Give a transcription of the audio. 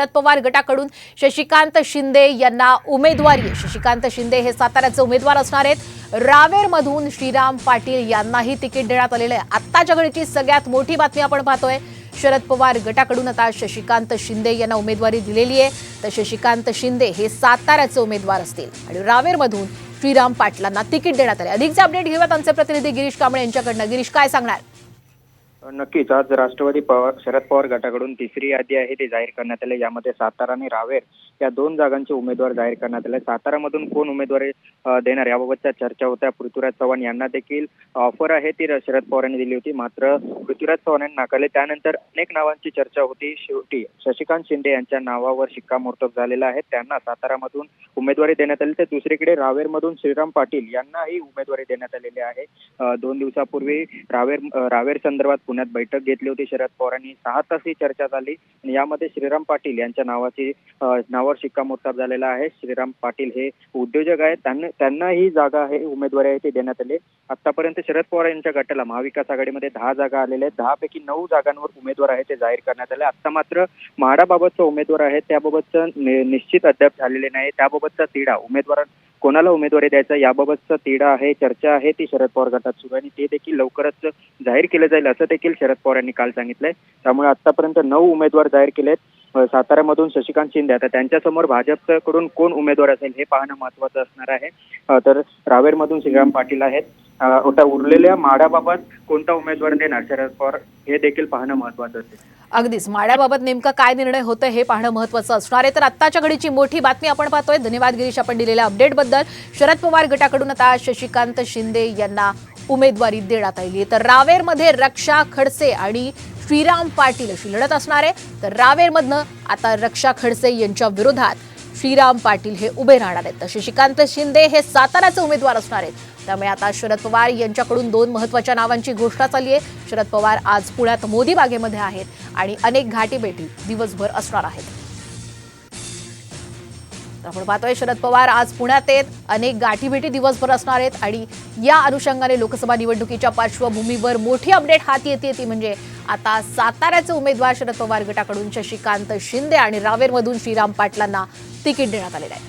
शरद पवार गटाकडून शशिकांत शिंदे यांना उमेदवारी आहे. शशिकांत शिंदे हे साताऱ्याचे उमेदवार असणार आहेत. रावेरमधून श्रीराम पाटील यांनाही तिकीट देण्यात आलेलं आहे. आत्ताच्या घडीची सगळ्यात मोठी बातमी आपण पाहतोय. शरद पवार गटाकडून आता शशिकांत शिंदे यांना उमेदवारी दिलेली आहे. तर शशिकांत शिंदे हे साताऱ्याचे उमेदवार असतील. आणि रावेरमधून श्रीराम पाटलांना तिकीट देण्यात आले. अधिकचे अपडेट घेऊयात आमचे प्रतिनिधी गिरीश कांबळे यांच्याकडनं. गिरीश काय सांगणार? नक्कीच. आज राष्ट्रवादी पवार शरद पवार गटाकडून तिसरी यादी आहे ती जाहीर करण्यात आली. यामध्ये सातारा आणि रावेर या दोन जागांचे उमेदवार जाहीर करण्यात आले. सातारामधून कोण उमेदवारी देणार? याबाबतच्या चर्चा होत्या. पृथ्वीराज चव्हाण यांना देखील ऑफर आहे. ती शरद पवार यांनी दिली होती. मात्र पृथ्वीराज चव्हाण यांनी नाकारले. त्यानंतर अनेक नावांची चर्चा होती. शेवटी शशिकांत शिंदे यांच्या नावावर शिक्कामोर्तब झालेला आहे. त्यांना सातारामधून उमेदवारी देण्यात आली. तर दुसरीकडे रावेरमधून श्रीराम पाटील यांनाही उमेदवारी देण्यात आलेली आहे. दोन दिवसापूर्वी रावेर रावेर संदर्भात पुण्यात बैठक घेतली होती. शरद पवारांनी सहा तास ही चर्चा झाली. आणि यामध्ये श्रीराम पाटील यांच्या नावाची नाव नावावर शिक्कामोर्तब झालेला आहे. श्रीराम पाटील हे उद्योजक आहेत. त्यांना त्यांना ही जागा आहे उमेदवारी आहे ते देण्यात आली. आतापर्यंत शरद पवार यांच्या गटाला महाविकास आघाडीमध्ये दहा जागा आलेल्या आहेत. दहा पैकी नऊ जागांवर उमेदवार आहे ते जाहीर करण्यात आले. आता मात्र म्हाडाबाबतचा उमेदवार आहे. त्याबाबतचं निश्चित अद्याप झालेले नाही. त्याबाबतचा तिढा उमेदवार कोणाला उमेदवारी द्यायचा याबाबतचा तिढा आहे चर्चा आहे ती शरद पवार गटात सुरू आणि ते देखील लवकरच जाहीर केलं जाईल असं देखील शरद पवार यांनी काल सांगितलंय. त्यामुळे आतापर्यंत नऊ उमेदवार जाहीर केलेत. आहेत साताऱ्यामधून शशिकांत शिंदे. आता त्यांच्यासमोर भाजपकडून कोण उमेदवार असेल हे पाहणं महत्वाचं असणार आहे. तर रावेरमधून श्रीराम पाटील आहेत. आता उरलेल्या माड्याबाबत कोणता उमेदवार देणार? शरद पवार हे देखील पाहणं महत्वाचं असेल. अगदीच. माड्याबाबत नेमका काय निर्णय होतं हे पाहणं महत्वाचं असणार आहे. तर आत्ताच्या घडीची मोठी बातमी आपण पाहतोय. धन्यवाद गिरीश आपण दिलेल्या अपडेटबद्दल. शरद पवार गटाकडून आता शशिकांत शिंदे यांना उमेदवारी देण्यात आली तर रावेरमध्ये रक्षा खडसे आणि श्रीराम पाटील अशी लढत असणार आहे. तर रावेरमधनं आता रक्षा खडसे यांच्या विरोधात श्रीराम पाटील हे उभे राहणार आहेत. तसे श्रीकांत शिंदे हे साताऱ्याचे उमेदवार असणार आहेत. त्यामुळे आता शरद पवार यांच्याकडून दोन महत्त्वाच्या नावांची घोषणा चालली आहे. शरद पवार आज पुण्यात मोदी बागेमध्ये आहेत आणि अनेक घाटीबेटी दिवसभर असणार आहेत. आपण पाहतोय शरद पवार आज पुण्यात आहेत. अनेक गाठीभेटी दिवसभर असणार आहेत आणि या अनुषंगाने लोकसभा निवडणुकीच्या पार्श्वभूमीवर मोठी अपडेट हाती येते ती म्हणजे आता साताऱ्याचे उमेदवार शरद पवार गटाकडून शशिकांत शिंदे आणि रावेरमधून श्रीराम पाटलांना तिकीट देण्यात आलेलं आहे.